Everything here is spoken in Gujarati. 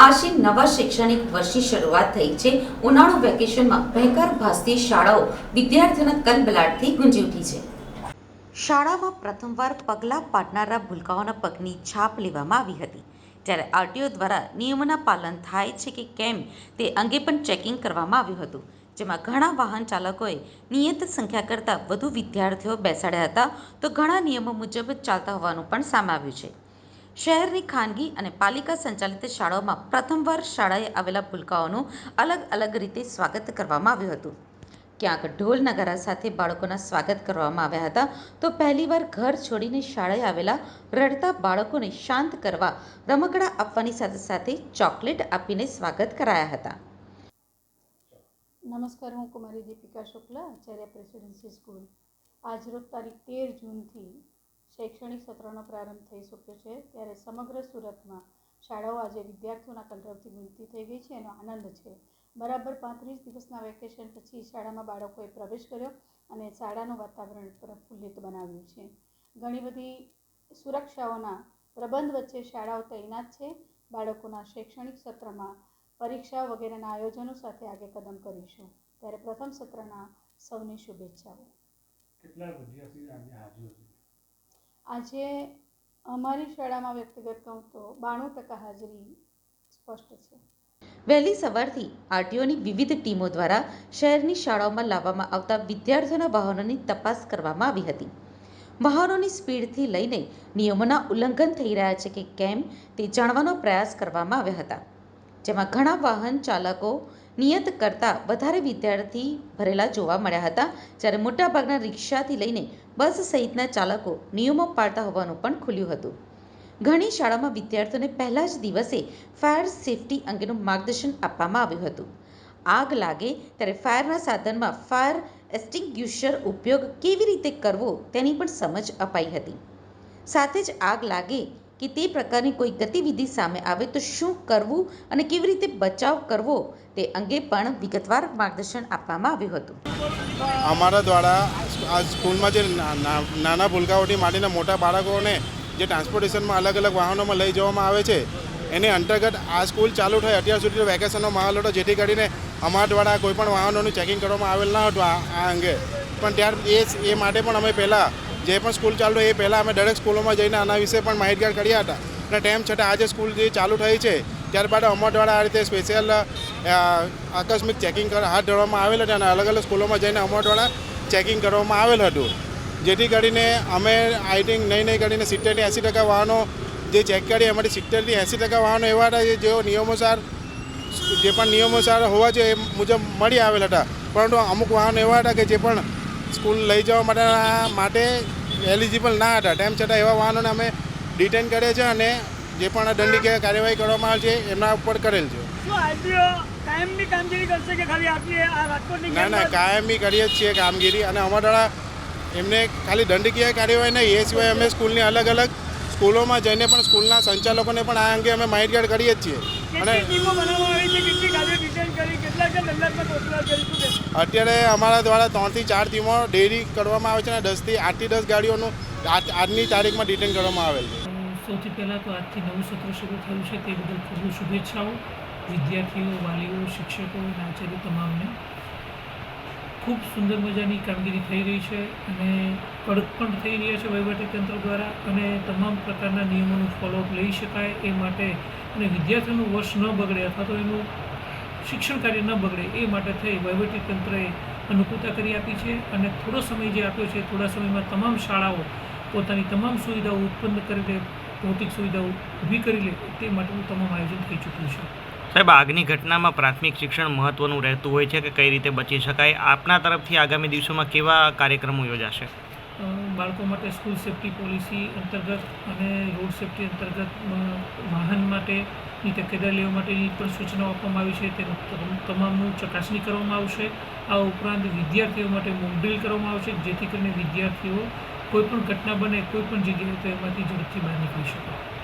આજે નવા શૈક્ષણિક વર્ષની શરૂઆત થઈ છે. ઉનાળુ વેકેશનમાં ભયંકર ભાસતી શાળાઓ વિદ્યાર્થીઓના કલબલાટથી ગુંજી ઉઠી છે. શાળામાં પ્રથમવાર પગલાં પાડનારા ભૂલકાઓના પગની છાપ લેવામાં આવી હતી. ત્યારે આરટીઓ દ્વારા નિયમોના પાલન થાય છે કે કેમ તે અંગે પણ ચેકિંગ કરવામાં આવ્યું હતું. જેમાં ઘણા વાહન ચાલકોએ નિયત સંખ્યા કરતાં વધુ વિદ્યાર્થીઓ બેસાડ્યા હતા. તો ઘણા નિયમો મુજબ ચાલતા હોવાનું પણ સામે આવ્યું છે. શહેરની ખાનગી અને પાલિકા સંચાલિત શાળાઓમાં પ્રથમવાર શાળાએ આવેલા ભૂલકાઓનું અલગ અલગ રીતે સ્વાગત કરવામાં આવ્યું હતું. ક્યાંક ઢોલ નગારા સાથે બાળકોના સ્વાગત કરવામાં આવ્યા હતા, તો પહેલીવાર ઘર છોડીને શાળાએ આવેલા રડતા બાળકોને શાંત કરવા, રમકડા આપવાની સાથે સાથે ચોકલેટ આપીને સ્વાગત કરાયા હતા. નમસ્કાર, હું કુમારી દીપિકા શુક્લા આચાર્ય પ્રેસિડેન્સી સ્કૂલ. આજરોજ તારીખ તેર જૂનથી શૈક્ષણિક સત્રનો પ્રારંભ થઈ ચૂક્યો છે. ત્યારે સમગ્ર સુરતમાં શાળાઓ આજે વિદ્યાર્થીઓના કલરવથી ગુંજતી થઈ ગઈ છે એનો આનંદ છે. બરાબર પાંત્રીસ દિવસના વેકેશન પછી શાળામાં બાળકોએ પ્રવેશ કર્યો અને શાળાનું વાતાવરણ પ્રફુલ્લિત બનાવ્યું છે. ઘણી બધી સુરક્ષાઓના પ્રબંધ વચ્ચે શાળાઓ તૈનાત છે. બાળકોના શૈક્ષણિક સત્રમાં પરીક્ષાઓ વગેરેના આયોજનો સાથે આગળ કદમ કરીશું. ત્યારે પ્રથમ સત્રના સૌને શુભેચ્છાઓ. કેટલા વિદ્યાર્થીઓ આજે હાજર આજે અમારી શાળામાં વ્યક્તિગત કહું તો બાણું ટકા હાજરી સ્પષ્ટ છે. વહેલી સવારથી આરટીઓની વિવિધ ટીમો દ્વારા શહેરની શાળાઓમાં લાવવામાં આવતા વિદ્યાર્થીઓના વાહનોની તપાસ કરવામાં આવી હતી. વાહનોની સ્પીડથી લઈને નિયમોના ઉલ્લંઘન થઈ રહ્યા છે કે કેમ તે જાણવાનો પ્રયાસ કરવામાં આવ્યા હતા. જેમાં ઘણા વાહન ચાલકો નિયત કરતાં વધારે વિદ્યાર્થી ભરેલા જોવા મળ્યા હતા, જ્યારે મોટાભાગના રિક્ષાથી લઈને બસ સહિતના ચાલકો નિયમો પાળતા હોવાનું પણ ખુલ્યું હતું. ઘણી શાળામાં વિદ્યાર્થીઓને પહેલા જ દિવસે ફાયર સેફટી અંગેનું માર્ગદર્શન આપવામાં આવ્યું હતું. આગ લાગે ત્યારે ફાયરના સાધનમાં ફાયર એસ્ટિંગ્યુશર ઉપયોગ કેવી રીતે કરવો તેની પણ સમજ અપાઈ હતી. સાથે જ આગ લાગે કે તે પ્રકારની કોઈ ગતિવિધિ સામે આવે તો શું કરવું અને કેવી રીતે બચાવ કરવો તે અંગે પણ વિગતવાર માર્ગદર્શન આપવામાં આવ્યું હતું. અમારા દ્વારા આ સ્કૂલમાં જે નાના ભૂલકાઓથી માંડીને મોટા બાળકોને જે ટ્રાન્સપોર્ટેશનમાં અલગ અલગ વાહનોમાં લઈ જવામાં આવે છે, એની અંતર્ગત આ સ્કૂલ ચાલુ થઈ અત્યાર સુધી વેકેશનનો માહોલ હતો, જેથી કરીને અમારા દ્વારા કોઈ પણ વાહનોનું ચેકિંગ કરવામાં આવેલ ન હતું આ અંગે. પણ ત્યાર એ એ માટે પણ અમે પહેલાં જે પણ સ્કૂલ ચાલુ એ પહેલાં અમે દરેક સ્કૂલોમાં જઈને આના વિશે પણ માહિતગાર કર્યા હતા. અને તેમ છતાં આજે સ્કૂલ જે ચાલુ થઈ છે, ત્યારબાદ અમારા આ રીતે સ્પેશિયલ આકસ્મિક ચેકિંગ હાથ ધરવામાં આવેલ છે અને અલગ અલગ સ્કૂલોમાં જઈને અમારા દ્વારા ચેકિંગ કરવામાં આવેલ હતું. જેથી કરીને અમે આઈ થિંક નહીં નહીં કરીને સિત્તેરથી એંસી ટકા વાહનો જે ચેક કરીએ, એમાંથી સિત્તેરથી એંસી ટકા વાહનો એવા હતા જે, જેઓ નિયમોસાર, જે પણ નિયમોસાર હોવા જોઈએ એ મુજબ મળી આવેલ હતા. પરંતુ અમુક વાહનો એવા હતા કે જે પણ સ્કૂલ લઈ જવા માટેના માટે એલિજિબલ ના હતા. તેમ છતાં એવા વાહનોને અમે ડિટેન કરીએ છીએ અને જે પણ દંડીય કાર્યવાહી કરવામાં આવે છે એમના ઉપર કરેલ છે. કાયમની કામગીરી કરશે કે ખાલી આટલી આ રાજકોટની ના ના કાયમી કરીએ જ છીએ કામગીરી અને અમારા દ્વારા એમને ખાલી દંડકીય કાર્યવાહી નહીં એ સિવાય અમે સ્કૂલની અલગ અલગ સ્કૂલોમાં જઈને પણ સ્કૂલના સંચાલકોને પણ આ અંગે અમે માહિતગાર કરીએ જ છીએ. અને અત્યારે અમારા દ્વારા ત્રણથી ચાર ટીમો ડેરી કરવામાં આવે છે અને દસથી આઠથી દસ ગાડીઓનું આજ- આજની તારીખમાં ડિટેન કરવામાં આવેલ છે. સૌથી પહેલાં તો આજથી નવું સત્ર શરૂ થયું છે તે બદલ ખૂબ શુભેચ્છાઓ, વિદ્યાર્થીઓ, વાલીઓ, શિક્ષકો અને આચાર્યો તમામને. ખૂબ સુંદર મજાની કામગીરી થઈ રહી છે અને કડક પણ થઈ રહ્યા છે વહીવટીતંત્ર દ્વારા અને તમામ પ્રકારના નિયમોનું ફોલોઅપ લઈ શકાય એ માટે અને વિદ્યાર્થીઓનું વર્ષ ન બગડે અથવા તો એનું શિક્ષણ કાર્ય ન બગડે એ માટે થઈ વહીવટીતંત્રએ અનુકૂળતા કરી આપી છે અને થોડો સમય જે આપ્યો છે થોડા સમયમાં તમામ શાળાઓ પોતાની તમામ સુવિધાઓ ઉત્પન્ન કરી ભૌતિક સુવિધાઓ ઊભી કરી લે તે માટેનું તમામ આયોજન થઈ ચૂક્યું છે. સાહેબ આગની ઘટનામાં પ્રાથમિક શિક્ષણ મહત્વનું રહેતું હોય છે કે કઈ રીતે બચી શકાય? આપના તરફથી આગામી દિવસોમાં કેવા કાર્યક્રમો યોજાશે? બાળકો માટે સ્કૂલ સેફ્ટી પોલિસી અંતર્ગત અને રોડ સેફ્ટી અંતર્ગત વાહન માટેની તકેદારી લેવા માટેની પણ સૂચનાઓ આપવામાં આવી છે. તેનું તમામ- તમામનું ચકાસણી કરવામાં આવશે. આ ઉપરાંત વિદ્યાર્થીઓ માટે મોક ડ્રીલ કરવામાં આવશે જેથી કરીને વિદ્યાર્થીઓ કોઈ પણ ઘટના બને કોઈ પણ જગ્યાએ તો એમાંથી ઝડપથી બહાર નીકળી શકે.